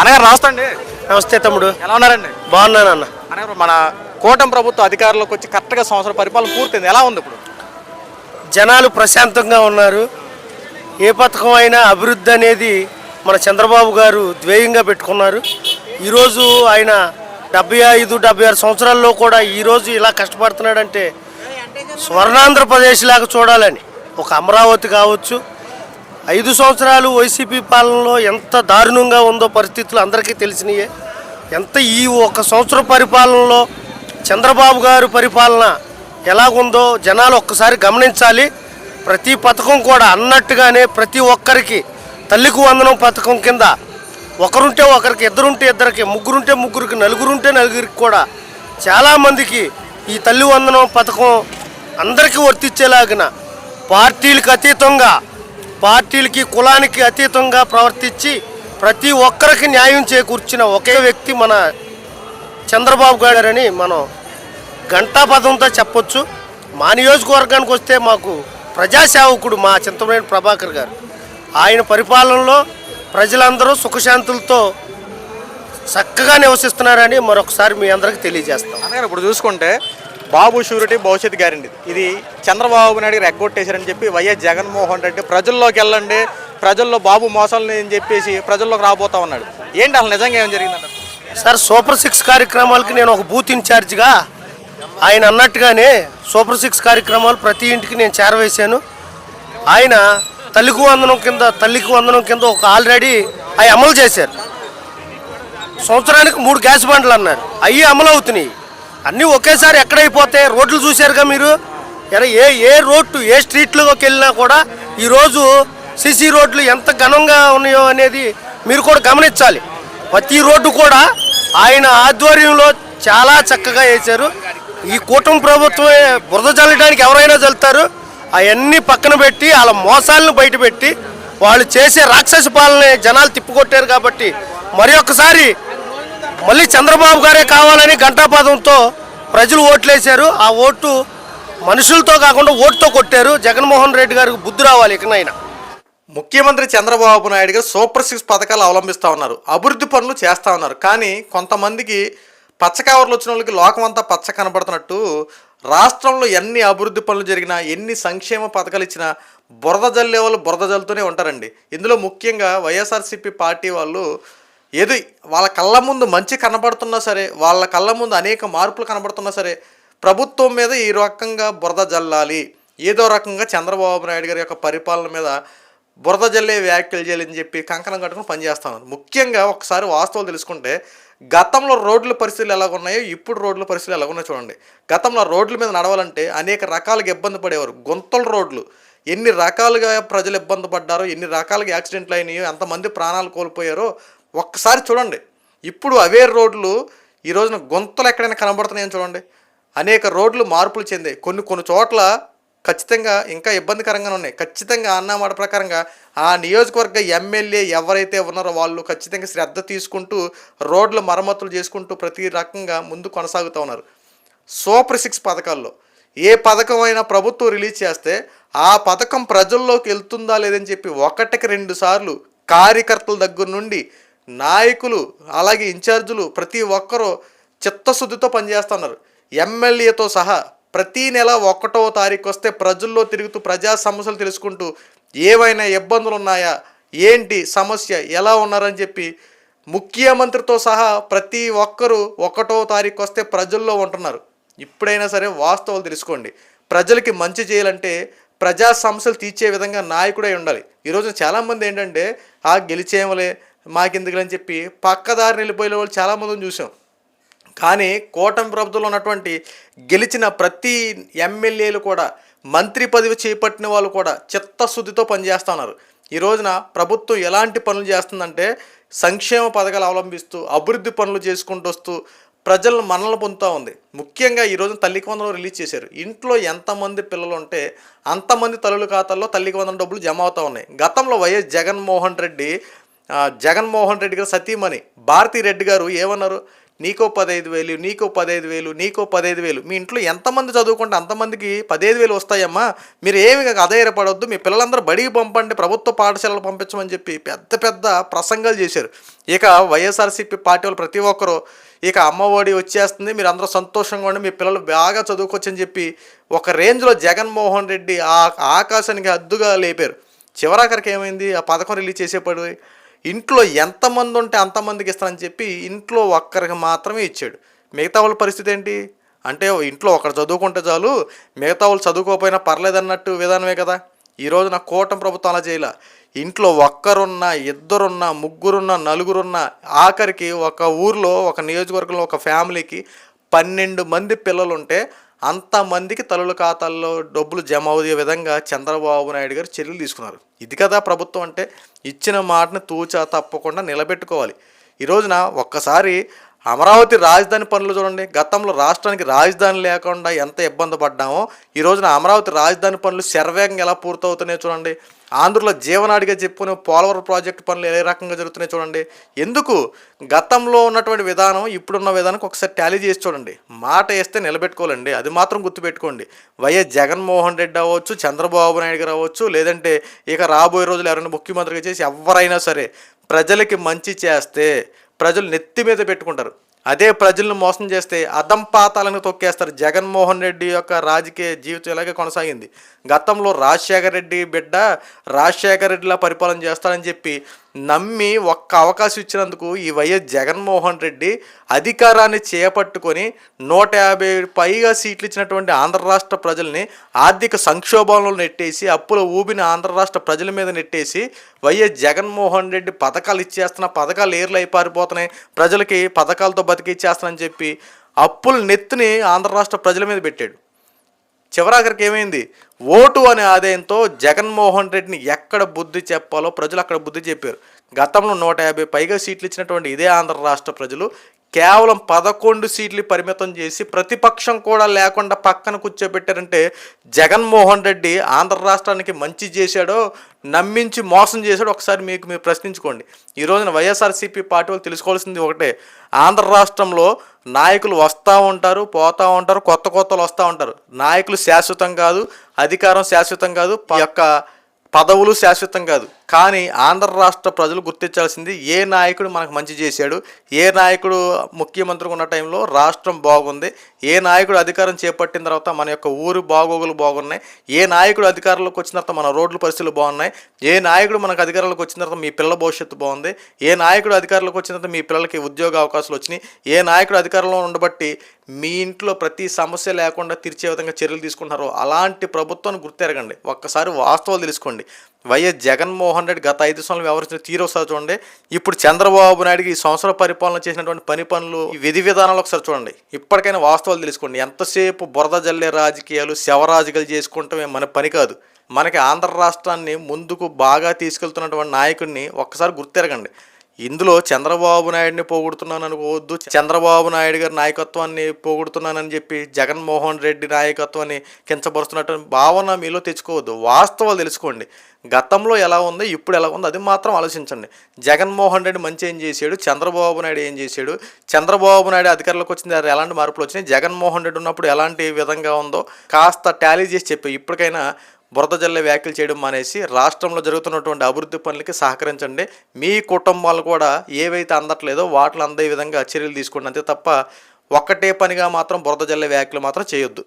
అనగారు నమస్తే అండి నమస్తే తమ్ముడు. ఎలా ఉన్నారండి? బాగున్నాను అన్న. అనగారు మన కూటమి ప్రభుత్వ అధికారంలోకి వచ్చి కరెక్ట్గా సంవత్సరం పరిపాలన పూర్తయింది. ఎలా ఉంది ఇప్పుడు? జనాలు ప్రశాంతంగా ఉన్నారు. ఏ పథకం అయినా అభివృద్ధి అనేది మన చంద్రబాబు గారు ధ్యేయంగా పెట్టుకున్నారు. ఈరోజు ఆయన డెబ్బై ఐదు డెబ్బై ఆరు సంవత్సరాల్లో కూడా ఈరోజు ఇలా కష్టపడుతున్నాడంటే స్వర్ణాంధ్రప్రదేశ్ లాగా చూడాలని ఒక అమరావతి కావచ్చు ఐదు సంవత్సరాలు వైసీపీ పాలనలో ఎంత దారుణంగా ఉందో పరిస్థితులు అందరికీ తెలిసినాయే. ఎంత ఈ ఒక సంవత్సరం పరిపాలనలో చంద్రబాబు గారు పరిపాలన ఎలాగుందో జనాలు ఒక్కసారి గమనించాలి. ప్రతి పథకం కూడా అన్నట్టుగానే ప్రతి ఒక్కరికి తల్లికి వందనం పథకం కింద ఒకరుంటే ఒకరికి ఇద్దరుంటే ఇద్దరికి ముగ్గురుంటే ముగ్గురికి నలుగురుంటే నలుగురికి కూడా చాలామందికి ఈ తల్లి వందనం పథకం అందరికీ వర్తించేలాగిన పార్టీలకు అతీతంగా పార్టీలకి కులానికి అతీతంగా ప్రవర్తించి ప్రతి ఒక్కరికి న్యాయం చేకూర్చిన ఒకే వ్యక్తి మన చంద్రబాబు గారని మనం గంటా పదంతో చెప్పొచ్చు. మా నియోజకవర్గానికి వస్తే మాకు ప్రజాసేవకుడు మా చింతమనేని ప్రభాకర్ గారు. ఆయన పరిపాలనలో ప్రజలందరూ సుఖశాంతులతో చక్కగా నివసిస్తున్నారని మరొకసారి మీ అందరికి తెలియజేస్తాం. ఇప్పుడు చూసుకుంటే బాబు షూరిటీ భవిష్యత్ గ్యారంటీ. ఇది చంద్రబాబు నాయుడు రెగ్గొట్టేశారని చెప్పి వైఎస్ జగన్మోహన్ రెడ్డి ప్రజల్లోకి వెళ్ళండి ప్రజల్లో బాబు మోసాలని అని చెప్పేసి ప్రజల్లోకి రాబోతా ఉన్నాడు. ఏంటి అసలు నిజంగా ఏం జరిగిందంట సార్ సూపర్ సిక్స్ కార్యక్రమాలకి నేను ఒక బూత్ ఇన్ఛార్జ్గా ఆయన అన్నట్టుగానే సూపర్ సిక్స్ కార్యక్రమాలు ప్రతి ఇంటికి నేను చేరవేశాను. ఆయన తల్లికి వందనం కింద తల్లికి వందనం కింద ఒక ఆల్రెడీ అవి అమలు చేశారు. సంవత్సరానికి మూడు గ్యాస్ బండ్లు అన్నారు. అవి అమలు అవుతున్నాయి. అన్నీ ఒకేసారి ఎక్కడైపోతాయి రోడ్లు చూశారుగా మీరు? ఏ ఏ రోడ్డు ఏ స్ట్రీట్లోకి వెళ్ళినా కూడా ఈరోజు సిసి రోడ్లు ఎంత ఘనంగా ఉన్నాయో అనేది మీరు కూడా గమనించాలి. ప్రతి రోడ్డు కూడా ఆయన ఆధ్వర్యంలో చాలా చక్కగా వేశారు. ఈ కూటమి ప్రభుత్వమే బురద చల్లడానికి ఎవరైనా చల్లుతారు అవన్నీ పక్కన పెట్టి వాళ్ళ మోసాలను బయటపెట్టి వాళ్ళు చేసే రాక్షస పాలనే జనాలు తిప్పికొట్టారు కాబట్టి మరి ఒక్కసారి మళ్ళీ చంద్రబాబు గారే కావాలని ఘంటాపదంతో ప్రజలు ఓట్లేశారు. ఆ ఓటు మనుషులతో కాకుండా ఓటుతో కొట్టారు. జగన్మోహన్ రెడ్డి గారికి బుద్ధి రావాలి ఇకనైనా ముఖ్యమంత్రి చంద్రబాబు నాయుడు గారు సూపర్ సిక్స్ పథకాలు అవలంబిస్తూ ఉన్నారు. అభివృద్ధి పనులు చేస్తూ ఉన్నారు. కానీ కొంతమందికి పచ్చ కవర్లు వచ్చిన వాళ్ళకి లోకమంతా పచ్చ కనబడుతున్నట్టు రాష్ట్రంలో ఎన్ని అభివృద్ధి పనులు జరిగినా ఎన్ని సంక్షేమ పథకాలు ఇచ్చినా బురద జల్లే వాళ్ళు బురద జల్లుతూనే ఉంటారండి. ఇందులో ముఖ్యంగా వైఎస్ఆర్సీపీ పార్టీ వాళ్ళు ఏది వాళ్ళ కళ్ళ ముందు మంచి కనబడుతున్నా సరే వాళ్ళ కళ్ళ ముందు అనేక మార్పులు కనబడుతున్నా సరే ప్రభుత్వం మీద ఈ రకంగా బురద జల్లాలి. ఏదో రకంగా చంద్రబాబు నాయుడు గారి యొక్క పరిపాలన మీద బురద జల్లే వ్యాఖ్యలు చేయాలని చెప్పి కంకణం కట్టుకుని పనిచేస్తా ముఖ్యంగా ఒకసారి వాస్తవాలు తెలుసుకుంటే గతంలో రోడ్ల పరిస్థితులు ఎలా ఉన్నాయో ఇప్పుడు రోడ్ల పరిస్థితులు ఎలా ఉన్నాయో చూడండి. గతంలో రోడ్ల మీద నడవాలంటే అనేక రకాలుగా ఇబ్బంది పడేవారు. గుంతల రోడ్లు. ఎన్ని రకాలుగా ప్రజలు ఇబ్బంది పడ్డారో ఎన్ని రకాలుగా యాక్సిడెంట్లు అయినాయో ఎంతమంది ప్రాణాలు కోల్పోయారో ఒక్కసారి చూడండి. ఇప్పుడు అవే రోడ్లు ఈ రోజున గుంతలు ఎక్కడైనా కనబడుతున్నాయని చూడండి. అనేక రోడ్లు మార్పులు చెందాయి. కొన్ని కొన్ని చోట్ల ఖచ్చితంగా ఇంకా ఇబ్బందికరంగానే ఉన్నాయి. ఖచ్చితంగా అన్నమాట ప్రకారంగా ఆ నియోజకవర్గ ఎమ్మెల్యే ఎవరైతే ఉన్నారో వాళ్ళు ఖచ్చితంగా శ్రద్ధ తీసుకుంటూ రోడ్ల మరమ్మతులు చేసుకుంటూ ప్రతి రకంగా ముందు కొనసాగుతూ ఉన్నారు. సూపర్ సిక్స్ పథకాల్లో ఏ పథకం అయినా ప్రభుత్వం రిలీజ్ చేస్తే ఆ పథకం ప్రజల్లోకి వెళ్తుందా లేదని చెప్పి ఒకటికి రెండు సార్లు కార్యకర్తల దగ్గర నుండి నాయకులు అలాగే ఇన్ఛార్జీలు ప్రతి ఒక్కరూ చిత్తశుద్ధితో పనిచేస్తున్నారు. ఎమ్మెల్యేతో సహా ప్రతి నెల ఒకటో తారీఖు వస్తే ప్రజల్లో తిరుగుతూ ప్రజా సమస్యలు తెలుసుకుంటూ ఏవైనా ఇబ్బందులు ఉన్నాయా ఏంటి సమస్య? ఎలా ఉన్నారని చెప్పి ముఖ్యమంత్రితో సహా ప్రతి ఒక్కరూ ఒకటో తారీఖు వస్తే ప్రజల్లో ఉంటున్నారు. ఇప్పుడైనా సరే వాస్తవాలు తెలుసుకోండి. ప్రజలకి మంచి చేయాలంటే ప్రజా సమస్యలు తీర్చే విధంగా నాయకుడై ఉండాలి. ఈరోజు చాలామంది ఏంటంటే ఆ గెలిచేమలే మాకెందుకులని చెప్పి పక్కదారిని వెళ్ళిపోయే వాళ్ళు చాలామందిని చూసాం. కానీ కూటమి ప్రభుత్వంలో ఉన్నటువంటి గెలిచిన ప్రతి ఎమ్మెల్యేలు కూడా మంత్రి పదవి చేపట్టిన వాళ్ళు కూడా చిత్తశుద్ధితో పనిచేస్తున్నారు ఈ రోజున ప్రభుత్వం ఎలాంటి పనులు చేస్తుందంటే సంక్షేమ పథకాలు అవలంబిస్తూ అభివృద్ధి పనులు చేసుకుంటూ వస్తూ ప్రజలను మనల్ని పొందుతూ ఉంది. ముఖ్యంగా ఈ రోజు రిలీజ్ చేశారు. ఇంట్లో ఎంతమంది పిల్లలు ఉంటే అంతమంది తల్లుల ఖాతాల్లో తల్లికి డబ్బులు జమ అవుతూ ఉన్నాయి. గతంలో వైఎస్ జగన్మోహన్ రెడ్డి జగన్మోహన్ రెడ్డి గారు సతీమణి భారతీ రెడ్డి గారు ఏమన్నారు? నీకో పదహైదు వేలు నీకో పదహైదు వేలు నీకో పదహైదు వేలు. మీ ఇంట్లో ఎంతమంది చదువుకుంటే అంతమందికి పదహైదు వేలు వస్తాయమ్మా? మీరు ఏమి అధైర్యపడవద్దు మీ పిల్లలందరూ బడికి పంపండి ప్రభుత్వ పాఠశాలలు పంపించమని చెప్పి పెద్ద పెద్ద ప్రసంగాలు చేశారు. ఇక వైఎస్ఆర్సీపీ పార్టీ వాళ్ళు ప్రతి ఒక్కరూ ఇక అమ్మఒడి వచ్చేస్తుంది మీరు అందరూ సంతోషంగా ఉండి మీ పిల్లలు బాగా చదువుకోవచ్చని చెప్పి ఒక రేంజ్లో జగన్మోహన్ రెడ్డి ఆ ఆకాశానికి అద్దుగా లేపారు. చివరాఖరికి ఏమైంది? ఆ పథకం రిలీజ్ చేసేపడి ఇంట్లో ఎంతమంది ఉంటే అంతమందికి ఇస్తానని చెప్పి ఇంట్లో ఒక్కరికి మాత్రమే ఇచ్చాడు. మిగతా వాళ్ళ పరిస్థితి ఏంటి? అంటే ఇంట్లో ఒకరు చదువుకుంటే చాలు మిగతా వాళ్ళు చదువుకోకపోయినా పర్లేదన్నట్టు విధానమే కదా. ఈ నా కూటమి ప్రభుత్వం అలా చేయాల. ఇంట్లో ఒక్కరున్నా ఇద్దరున్నా ముగ్గురున్నా నలుగురున్నా ఆఖరికి ఒక ఊర్లో ఒక నియోజకవర్గంలో ఒక ఫ్యామిలీకి పన్నెండు మంది పిల్లలు ఉంటే అంతమందికి తల్లుల ఖాతాల్లో డబ్బులు జమ అయ్యే విధంగా చంద్రబాబు నాయుడు గారు చర్యలు తీసుకున్నారు. ఇది కదా ప్రభుత్వం అంటే ఇచ్చిన మాటను తూచా తప్పకుండా నిలబెట్టుకోవాలి. ఈ రోజున ఒక్కసారి అమరావతి రాజధాని పనులు చూడండి. గతంలో రాష్ట్రానికి రాజధాని లేకుండా ఎంత ఇబ్బంది పడ్డామో ఈ రోజున అమరావతి రాజధాని పనులు శరవేగంగా ఎలా పూర్తవుతున్నాయో చూడండి. ఆంధ్రలో జీవనాడిగా చెప్పుకునే పోలవరం ప్రాజెక్టు పనులు ఏ రకంగా జరుగుతున్నాయి చూడండి. ఎందుకు? గతంలో ఉన్నటువంటి విధానం ఇప్పుడున్న విధానం ఒకసారి టాలీ చేసి చూడండి. మాట వేస్తే నిలబెట్టుకోవాలండి. అది మాత్రం గుర్తుపెట్టుకోండి. వైఎస్ జగన్మోహన్ రెడ్డి అవ్వచ్చు చంద్రబాబు నాయుడు గారు అవ్వచ్చు లేదంటే ఇక రాబోయే రోజులు ఎవరైనా ముఖ్యమంత్రిగా చేసి ఎవరైనా సరే ప్రజలకి మంచి చేస్తే ప్రజలు నెత్తి మీద పెట్టుకుంటారు. అదే ప్రజలను మోసం చేస్తే అదం పాతాలను తొక్కేస్తారు. జగన్మోహన్ రెడ్డి యొక్క రాజకీయ జీవితం ఇలాగే కొనసాగింది. గతంలో రాజశేఖర రెడ్డి బిడ్డ రాజశేఖర రెడ్డిలా పరిపాలన చేస్తారని చెప్పి నమ్మి ఒక్క అవకాశం ఇచ్చినందుకు ఈ వైఎస్ జగన్మోహన్ రెడ్డి అధికారాన్ని చేపట్టుకొని నూట యాభై పైగా సీట్లు ఇచ్చినటువంటి ఆంధ్ర రాష్ట్ర ప్రజల్ని ఆర్థిక సంక్షోభంలో నెట్టేసి అప్పుల ఊబిని ఆంధ్ర రాష్ట్ర ప్రజల మీద నెట్టేసి వైఎస్ జగన్మోహన్ రెడ్డి పథకాలు ఇచ్చేస్తున్న పథకాలు ఏర్లు అయిపారిపోతున్నాయి. ప్రజలకి పథకాలతో బతికిచ్చేస్తానని చెప్పి అప్పుల నెత్తిని ఆంధ్ర రాష్ట్ర ప్రజల మీద పెట్టాడు. చివరాఖరికి ఏమైంది? ఓటు అనే ఆదాయంతో జగన్మోహన్ రెడ్డిని ఎక్కడ బుద్ధి చెప్పాలో ప్రజలు అక్కడ బుద్ధి చెప్పారు. గతంలో నూట యాభై పైగా సీట్లు ఇచ్చినటువంటి ఇదే ఆంధ్ర రాష్ట్ర ప్రజలు కేవలం పదకొండు సీట్లు పరిమితం చేసి ప్రతిపక్షం కూడా లేకుండా పక్కన కూర్చోబెట్టారంటే జగన్మోహన్ రెడ్డి ఆంధ్ర రాష్ట్రానికి మంచి చేశాడో నమ్మించి మోసం చేశాడో ఒకసారి మీకు మీరు ప్రశ్నించుకోండి. ఈ రోజున వైఎస్ఆర్సీపీ పార్టీ వాళ్ళు తెలుసుకోవాల్సింది ఒకటే. ఆంధ్ర రాష్ట్రంలో నాయకులు వస్తూ ఉంటారు పోతూ ఉంటారు కొత్త కొత్తలు వస్తూ ఉంటారు. నాయకులు శాశ్వతం కాదు అధికారం శాశ్వతం కాదు యొక్క పదవులు శాశ్వతం కాదు. కానీ ఆంధ్ర రాష్ట్ర ప్రజలు గుర్తించాల్సింది ఏ నాయకుడు మనకు మంచి చేశాడు ఏ నాయకుడు ముఖ్యమంత్రిగా ఉన్న టైంలో రాష్ట్రం బాగుంది ఏ నాయకుడు అధికారం చేపట్టిన తర్వాత మన యొక్క ఊరు బాగోగులు బాగున్నాయి ఏ నాయకుడు అధికారంలోకి వచ్చిన తర్వాత మన రోడ్ల పరిస్థితులు బాగున్నాయి ఏ నాయకుడు మనకు అధికారంలోకి వచ్చిన తర్వాత మీ పిల్లల భవిష్యత్తు బాగుంది ఏ నాయకుడు అధికారంలోకి వచ్చిన తర్వాత మీ పిల్లలకి ఉద్యోగ అవకాశాలు వచ్చినాయి ఏ నాయకుడు అధికారంలో ఉండబట్టి మీ ఇంట్లో ప్రతి సమస్య లేకుండా తీర్చే విధంగా చర్యలు తీసుకుంటున్నారో అలాంటి ప్రభుత్వాన్ని గుర్తెరగండి ఒక్కసారి వాస్తవాలు తెలుసుకోండి. వైఎస్ జగన్మోహన్ రెడ్డి గత ఐదు సంవత్సరాలు వ్యవహరించిన తీరు ఒకసారి చూడండి. ఇప్పుడు చంద్రబాబు నాయుడుకి ఈ సంవత్సర పరిపాలన చేసినటువంటి పని పనులు ఈ విధి విధానాలు ఒకసారి చూడండి. ఇప్పటికైనా వాస్తవాలు తెలుసుకోండి. ఎంతసేపు బురద జల్లే రాజకీయాలు శవరాజకీయాలు చేసుకుంటమే మన పని కాదు. మనకి ఆంధ్ర రాష్ట్రాన్ని ముందుకు బాగా తీసుకెళ్తున్నటువంటి నాయకుడిని ఒక్కసారి గుర్తెరగండి. ఇందులో చంద్రబాబు నాయుడిని పోగొడుతున్నాను అనుకోవద్దు. చంద్రబాబు నాయుడు గారి నాయకత్వాన్ని పోగొడుతున్నానని చెప్పి జగన్మోహన్ రెడ్డి నాయకత్వాన్ని కించపరుస్తున్నట్టు భావన మీలో తెచ్చుకోవద్దు. వాస్తవాలు తెలుసుకోండి. గతంలో ఎలా ఉంది ఇప్పుడు ఎలా ఉంది అది మాత్రం ఆలోచించండి. జగన్మోహన్ రెడ్డి మంచి ఏం చేశాడు చంద్రబాబు నాయుడు ఏం చేశాడు చంద్రబాబు నాయుడు అధికారంలోకి వచ్చిన ఎలాంటి మార్పులు వచ్చినాయి జగన్మోహన్ రెడ్డి ఉన్నప్పుడు ఎలాంటి విధంగా ఉందో కాస్త టాలీ చేసి చెప్పి. ఇప్పటికైనా బురద జల్లే వ్యాఖ్యలు చేయడం మానేసి రాష్ట్రంలో జరుగుతున్నటువంటి అభివృద్ధి పనులకి సహకరించండి. మీ కుటుంబాలు కూడా ఏవైతే అందట్లేదో వాటిని అందే విధంగా చర్యలు తీసుకోండి. అంతే తప్ప ఒక్కటే పనిగా మాత్రం బురద జల్లే వ్యాఖ్యలు మాత్రం చేయొద్దు.